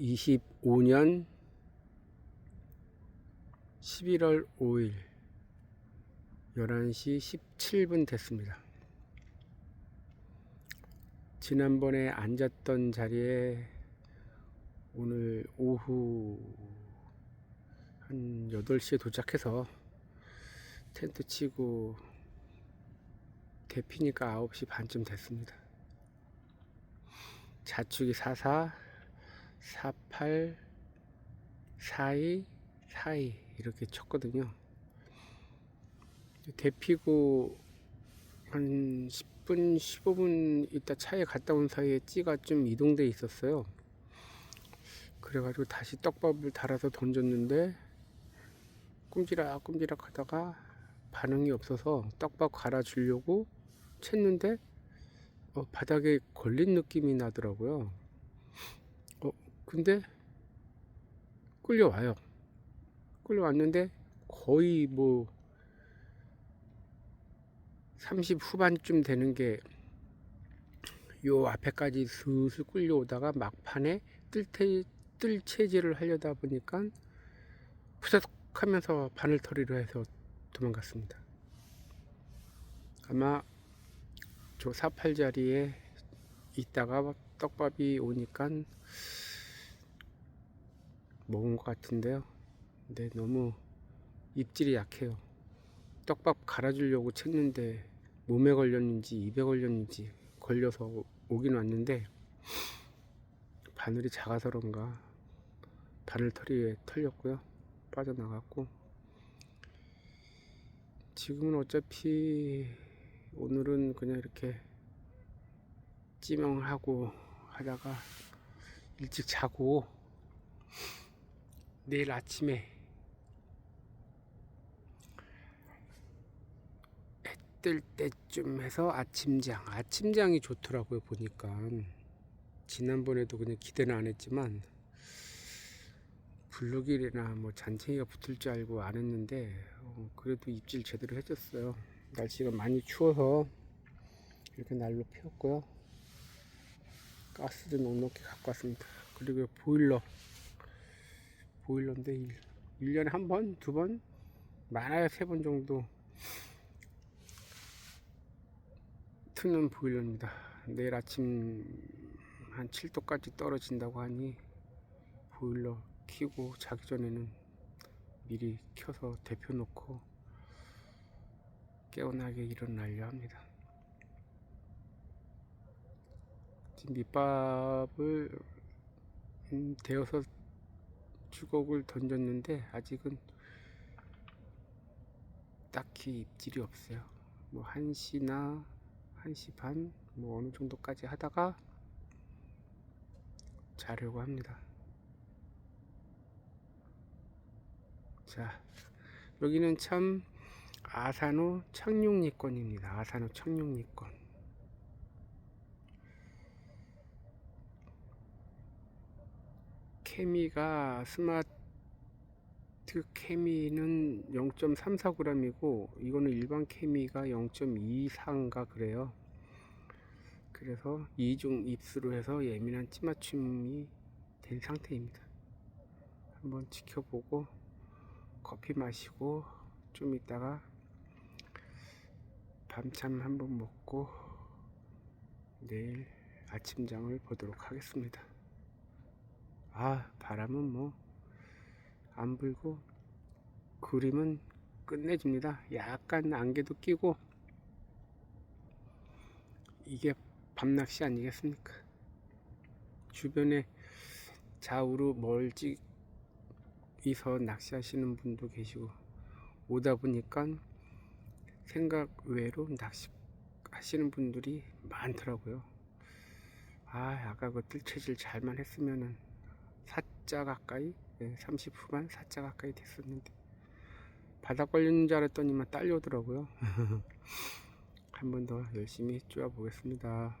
2025년 11월 5일 11시 17분 됐습니다. 지난번에 앉았던 자리에 오늘 오후 한 8시에 도착해서 텐트 치고 대피니까 9시 반쯤 됐습니다. 자축이 44, 48, 42, 42 이렇게 쳤거든요. 대피고 한 10분, 15분 있다 차에 갔다 온 사이에 찌가 좀 이동돼 있었어요. 그래가지고 다시 떡밥을 달아서 던졌는데 꼼지락 꼼지락 하다가 반응이 없어서 떡밥 갈아주려고 챘는데 어, 바닥에 걸린 느낌이 나더라고요. 어, 근데 끌려와요. 끌려왔는데 거의 뭐 30 후반쯤 되는 게 요 앞에까지 슬슬 끌려오다가 막판에 뜰테, 뜰 체질을 하려다 보니까 후다닥 하면서 바늘털이로 해서 도망갔습니다. 아마 저 48자리에 있다가 떡밥이 오니까 먹은 것 같은데요. 근데 너무 입질이 약해요. 떡밥 갈아주려고 챘는데 몸에 걸렸는지 입에 걸렸는지 걸려서 오긴 왔는데 바늘이 작아서 그런가 바늘털이 에 털렸고요. 빠져나갔고 지금은 어차피 오늘은 그냥 이렇게 찌명하고 하다가 일찍 자고 내일 아침에 해 뜰 때쯤 해서 아침장. 아침장이 좋더라고요 보니까. 지난번에도 그냥 기대는 안 했지만 블루길이나 뭐 잔챙이가 붙을 줄 알고 안 했는데 어, 그래도 입질 제대로 해줬어요. 날씨가 많이 추워서 이렇게 날로 피웠고요. 가스도 넉넉히 갖고 왔습니다. 그리고 보일러 보일러인데 1, 년에 한 번, 두 번, 많아야 세 번 정도 트는 보일러입니다 내일 아침 한 7도까지 떨어진다고 하니 보일러 켜고 자기 전에는 미리 켜서 데펴 놓고 깨어나게 일어나려 합니다. 지금 밑밥을 음, 데워서 주걱을 던졌는데 아직은 딱히 입질이 없어요. 뭐 1시나 1시 반, 뭐 어느 정도까지 하다가 자려고 합니다. 자, 여기는 참 아산호 청룡리권입니다. 아산호 청룡리권. 케미가 스마트 케미는 0.34g이고 이거는 일반 케미가 0.24인가 그래요. 그래서 이중 입수로 해서 예민한 찌맞춤이 된 상태입니다. 한번 지켜보고 커피 마시고 좀 있다가 밤참 한번 먹고 내일 아침장을 보도록 하겠습니다. 아, 바람은 뭐 안 불고 그림은 끝내줍니다. 약간 안개도 끼고 이게 밤낚시 아니겠습니까? 주변에 좌우로 멀찍 이서 낚시하시는 분도 계시고 오다 보니까 생각 외로 낚시 하시는 분들이 많더라고요. 아, 아까 그 뜰채질 잘만 했으면은 사자 가까이, 네, 30 후반 사자 가까이 됐었는데 바닥 걸리는 줄 알았더니만 딸려오더라고요. 한 번 더 열심히 쪼아 보겠습니다.